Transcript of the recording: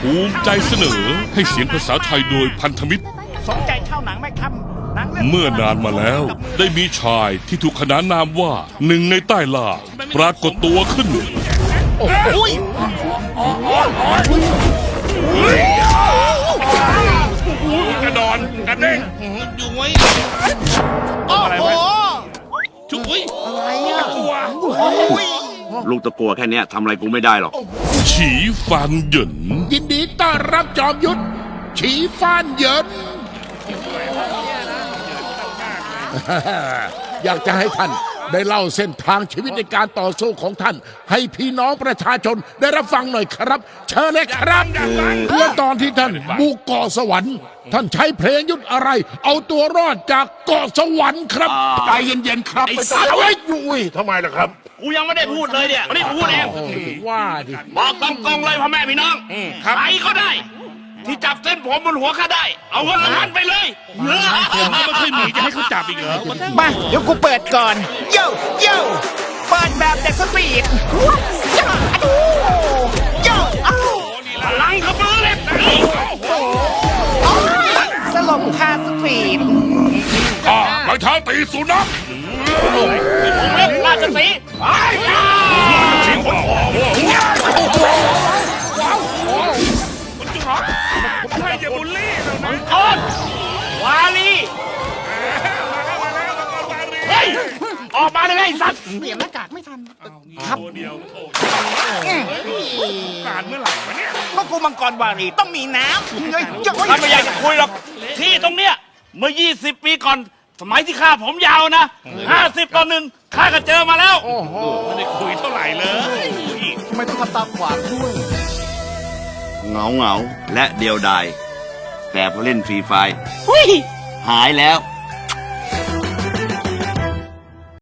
ภูมิใจเสนอให้เสียงภาษาไทยโดยพันธมิตร สนใจเช่าหนังไหมครับหนังรื่องเมื่อนานมาแล้วได้มีชายที่ถูกขนานนามว่าหนึ่งในใต้ล่าปรากฏตัวขึ้นกระดอนกระเด้งอยู่ไว้โอ้โหจุ้ยลูกตะกัวแค่เนี้ยทำอะไรกูไม่ได้หรอก ฉีฟันเหยินยินดีต้อนรับจอมยุทธฉีฟ้านเหยิน อยากจะให้ท่านได้เล่าเส้นทางชีวิตในการต่อสู้ของท่าน ให้พี่น้องประชาชนได้รับฟังหน่อยครับ เชิญเลยครับเมื่อตอนที่ท่านบุกเกาะสวรรค์ ท่านใช้เพลงยุทธอะไร เอาตัวรอดจากเกาะสวรรค์ครับใจเย็นๆครับไอ้สาวไอ้ยุ้ยทำไมล่ะครับ กูยังไม่ได้พูดเลยเนี่ยนี่กูพูดเอง ว่าดิ บอกตรงๆเลยพ่อแม่พี่น้องใครก็ได้ ที่จับเส้นผมบนหัวข้าได้ เอาเงินรางวัลไปเลยเฮ้ยไม่เคยหนีจะให้เขาจับอีกเหรอมาเดี๋ยวกูเปิดก่อน โย่โย่เปิดแบบเด็กสปีดโย่อะดูโย่อ้าวพลังขมือเหล็กโอ้ยสลบคาสปีดอ่าไม้เท้าตีสุนัขผม เล็กราชสีห์ไปชิงคนออกให้อย่าบูลลี่เรานะต้นวาลีเฮ้ยออกมาเลยไอ้สัตว์เปลี่ยนหน้ากากไม่ทันตัวเดียวโถการเมื่อไหร่วะเนี่ยก็กูมังกรวารีต้องมีน้ำเฮ้ยโย่ข้าไม่อยากจะคุยหรอกที่ตรงเนี้ยเมื่อ 20 ปีก่อน สมัยที่ข้าผมยาวนะ50ต่อหนึ่งข้าก็เจอมาแล้วไม่ได้คุยเท่าไหร่เลยทำไมต้องทำตาขวางด้วยเหงาเหงาๆและเดียวดายแต่พอเล่นฟรีไฟร์เฮ้ยหายแล้ว